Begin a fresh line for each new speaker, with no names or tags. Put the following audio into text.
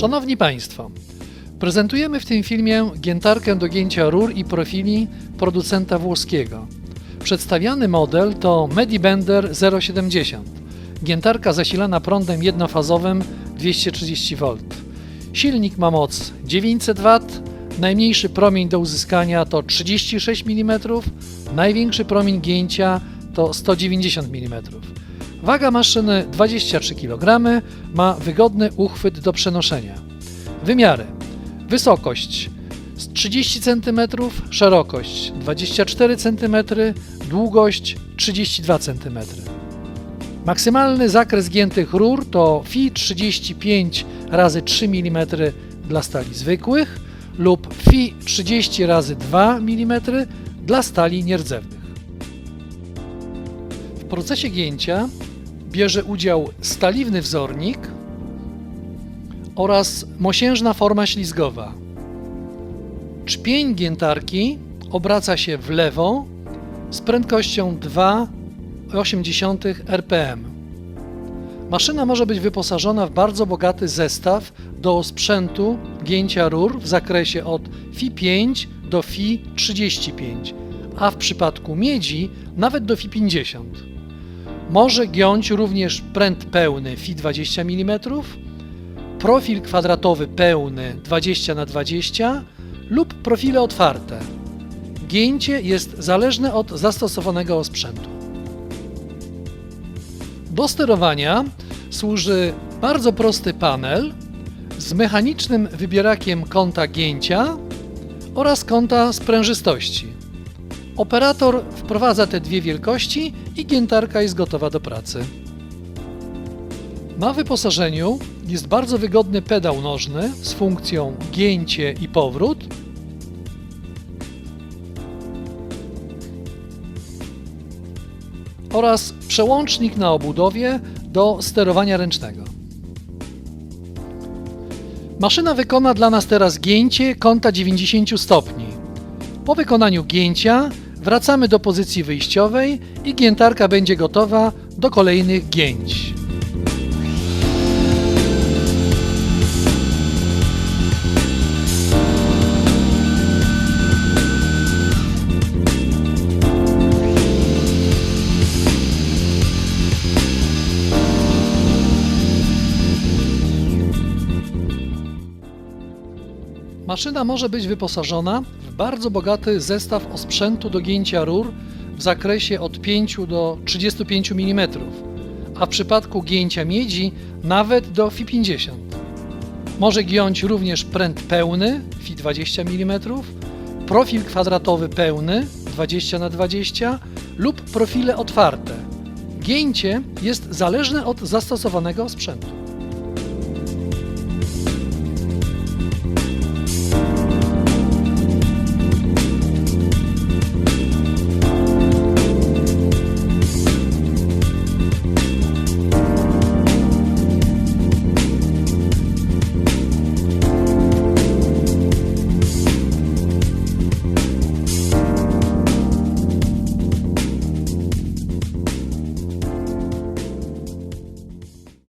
Szanowni Państwo, prezentujemy w tym filmie giętarkę do gięcia rur i profili producenta włoskiego. Przedstawiany model to Medibender 070. Giętarka zasilana prądem jednofazowym 230 V. Silnik ma moc 900 W, najmniejszy promień do uzyskania to 36 mm, największy promień gięcia to 190 mm. Waga maszyny 23 kg, ma wygodny uchwyt do przenoszenia. Wymiary: wysokość 30 cm, szerokość 24 cm, długość 32 cm. Maksymalny zakres giętych rur to FI 35 x 3 mm dla stali zwykłych lub FI 30 x 2 mm dla stali nierdzewnych. W procesie gięcia bierze udział staliwny wzornik oraz mosiężna forma ślizgowa. Czpień giętarki obraca się w lewo z prędkością 2,8 rpm. Maszyna może być wyposażona w bardzo bogaty zestaw do sprzętu gięcia rur w zakresie od FI5 do FI35, a w przypadku miedzi nawet do FI50. Może giąć również pręt pełny FI 20 mm, profil kwadratowy pełny 20 na 20 lub profile otwarte. Gięcie jest zależne od zastosowanego sprzętu. Do sterowania służy bardzo prosty panel z mechanicznym wybierakiem kąta gięcia oraz kąta sprężystości. Operator wprowadza te dwie wielkości i giętarka jest gotowa do pracy. Na wyposażeniu jest bardzo wygodny pedał nożny z funkcją gięcie i powrót oraz przełącznik na obudowie do sterowania ręcznego. Maszyna wykona dla nas teraz gięcie kąta 90 stopni. Po wykonaniu gięcia wracamy do pozycji wyjściowej i giętarka będzie gotowa do kolejnych gięć. Maszyna może być wyposażona w bardzo bogaty zestaw osprzętu do gięcia rur w zakresie od 5 do 35 mm, a w przypadku gięcia miedzi nawet do FI 50. Może giąć również pręt pełny FI 20 mm, profil kwadratowy pełny 20 na 20 lub profile otwarte. Gięcie jest zależne od zastosowanego sprzętu.